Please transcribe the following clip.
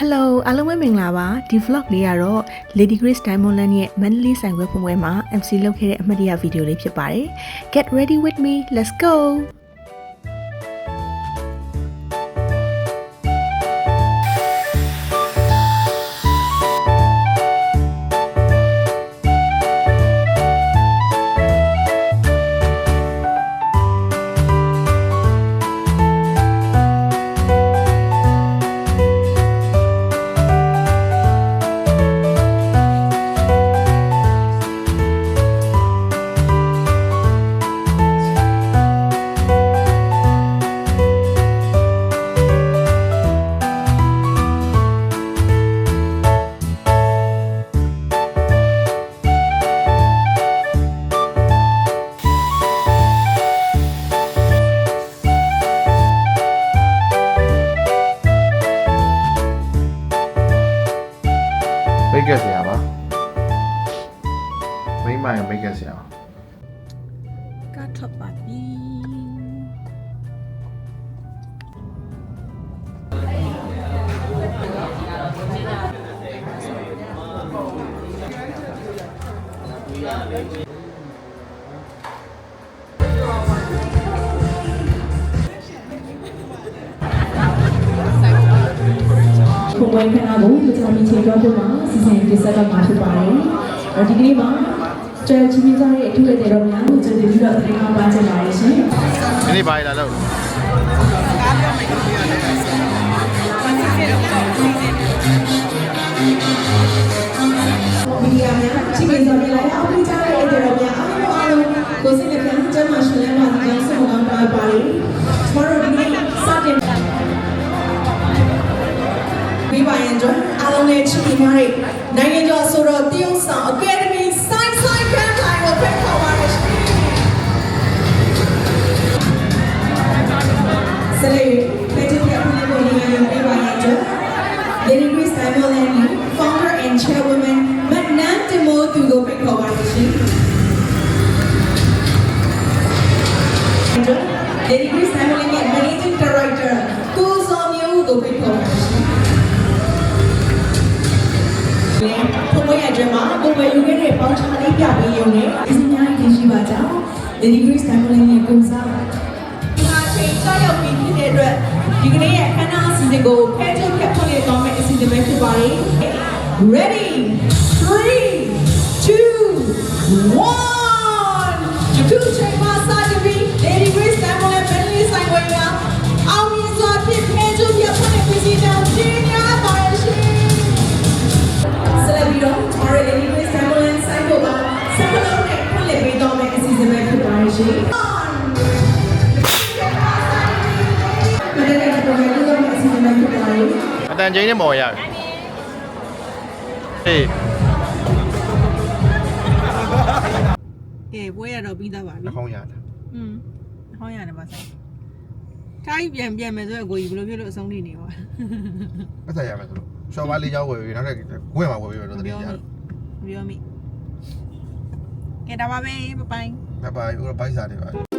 Hello အားလုံးပဲမင်္ဂလာပါဒီ vlog လေးကတော့ Lady Grace Diamond Land ရဲ့ Mandalay ဆိုင်ဝဲဖွင့်ပွဲမှာ MC လုပ်ခဲ့တဲ့အမှတ်တရဗီဒီယိုလေးဖြစ်ပါတယ် Get ready with me let's go တ်ကက်ဆရာပါမိမ့်မရမိတ်ကက်ဆရာပါကထပ်ပါပြီပုံပွဲခဏကိုမကြာမီချိန်တွားဖို့မှာ စီစဉ်တင်ဆက်တော့မှာဖြစ်ပါတယ်။အဲဒီကနေ့မှာကျေချီးမြှင့်ကြတဲ့အထူးတဲ့တော်များကိုကျေးဇူးပြုတော့တင်အောင်ပါချင်ပါတယ်ရှင်ဒီနေ့ဘာလဲလာလို့။မီဒီယာများချီးမြှင့်ဆောင်ပြလိုက်အောင်ပြကြတဲ့တော်များအားလုံးအားလုံးကိုစိတ်နှ အားလုံးနဲ့ချီးမြှင့်ထားတဲ့နိုင်ငံကျော်ဆိုတော့တရုတ်ဆောင် Academy Science Science Grand Line ကိုဖိတ်ခေါ်ပါတယ်ရှင်။ဆက်လက်၍ဖက်တင်ကပ်ပြီးပေါ်နေရတဲ့ပါရတဲ့ Lady Grace Diamond ဘုံမရကြမှာဘုံမယူခဲ့တဲ့ပေါင်းချလေးပြပေးရုံနဲ့အစီအများကြီးရှိပါကြောင်း Lady Grace Diamond Land ရဲ့ကုစားဒီဟာချိန်ကြောက်ရောက်ပြီးဖြစ်တဲ့အတွက်ဒီကနေ့ရဲ့အခမ်းအနားအစီအစဉ်ကိုဖဲချုပ်ဖြတ်ဖွင့်ရတော့မယ့်အစီအစဉ်ပဲဖြစ်ပါတယ် Ready 3 2 1ဒီ two ချိန်မှာစတ အစီအစဉ်ပဲဖြစ်ပါရရှင်အတန်ချင်းနဲ့မော်ရပြီဟေးကဲပွဲရတော့ပြီးသားပါပြီနှခေါင်းရတာอืมဟောင်းရတယ်ပါဆိုင်တိုင်းပြန်ပြန်မယ်ဆိုတော့ကိုကြီးဘယ်လိုဖြစ်လို့အဆုံးထိနေပါပတ်သက်ရမယ်ဆိုလို့ရှော့ပါလေးချောင်းဝယ်ပြီးနောက်ထပ်ဝယ်မှာဝယ်ပြီးတော့မတတိပြောယမိမပြောမိ ကဲဒါပါပဲပပိုင်ဘိုင်ဘိုင်ဘိုင်စားနေပါ